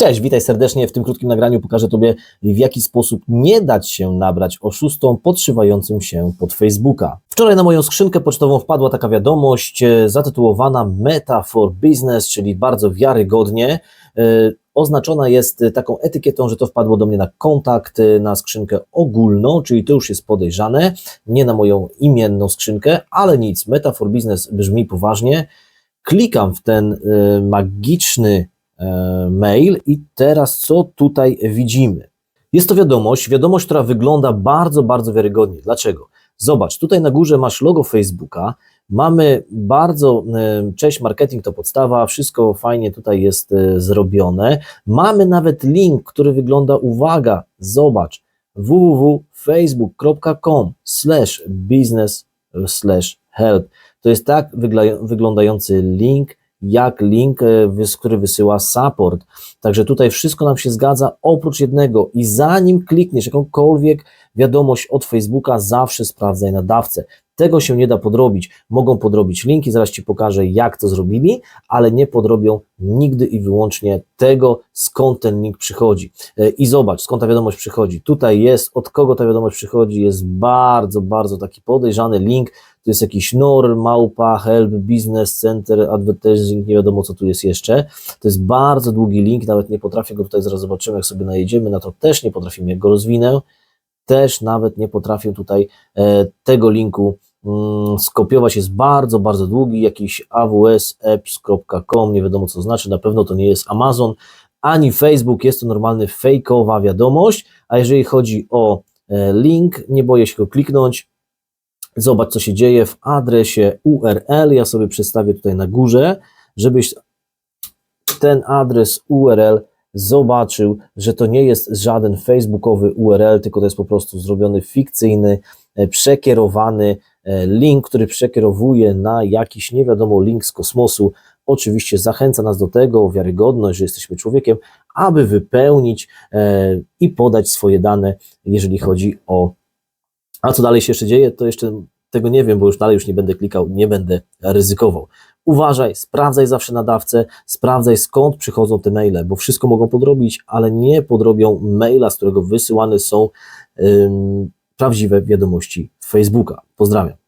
Cześć, witaj serdecznie. W tym krótkim nagraniu pokażę Tobie, w jaki sposób nie dać się nabrać oszustom podszywającym się pod Facebooka. Wczoraj na moją skrzynkę pocztową wpadła taka wiadomość e, zatytułowana Meta for Business, czyli bardzo wiarygodnie. E, Oznaczona jest taką etykietą, że to wpadło do mnie na kontakt, e, na skrzynkę ogólną, czyli to już jest podejrzane, nie na moją imienną skrzynkę, ale nic. Meta for Business brzmi poważnie. Klikam w ten magiczny mail i teraz co tutaj widzimy? Jest to wiadomość, wiadomość, która wygląda bardzo, bardzo wiarygodnie. Dlaczego? Zobacz, tutaj na górze masz logo Facebooka, mamy bardzo, e, cześć, marketing to podstawa, wszystko fajnie tutaj jest e, zrobione. Mamy nawet link, który wygląda, uwaga, zobacz, www.facebook.com slash business slash help. To jest tak wyglądający link, jak link, e, który wysyła support. Także tutaj wszystko nam się zgadza, oprócz jednego. I zanim klikniesz jakąkolwiek wiadomość od Facebooka, zawsze sprawdzaj nadawcę. Tego się nie da podrobić. Mogą podrobić linki, zaraz Ci pokażę, jak to zrobili, ale nie podrobią nigdy i wyłącznie tego, skąd ten link przychodzi. E, I zobacz, skąd ta wiadomość przychodzi. Tutaj jest, od kogo ta wiadomość przychodzi, jest bardzo, bardzo taki podejrzany link. To jest jakiś NOR, Małpa, Help, Business Center, Advertising, nie wiadomo co tu jest jeszcze. To jest bardzo długi link, nawet nie potrafię go tutaj, zaraz zobaczymy, jak sobie najedziemy na to, też nie potrafimy, jak go rozwinę, też nawet nie potrafię tutaj e, tego linku skopiować, jest bardzo, bardzo długi, jakiś awsapps.com, nie wiadomo co znaczy, na pewno to nie jest Amazon, ani Facebook, jest to normalny fejkowa wiadomość, a jeżeli chodzi o e, link, nie boję się go kliknąć, Zobacz, co się dzieje w adresie URL. Ja sobie przedstawię tutaj na górze, żebyś ten adres URL zobaczył, że to nie jest żaden facebookowy URL, tylko to jest po prostu zrobiony fikcyjny, e, przekierowany e, link, który przekierowuje na jakiś nie wiadomo link z kosmosu. Oczywiście zachęca nas do tego, wiarygodność, że jesteśmy człowiekiem, aby wypełnić e, i podać swoje dane, jeżeli chodzi o a co dalej się jeszcze dzieje, to jeszcze tego nie wiem, bo już dalej już nie będę klikał, nie będę ryzykował. Uważaj, sprawdzaj zawsze nadawcę, sprawdzaj skąd przychodzą te maile, bo wszystko mogą podrobić, ale nie podrobią maila, z którego wysyłane są ym, prawdziwe wiadomości Facebooka. Pozdrawiam.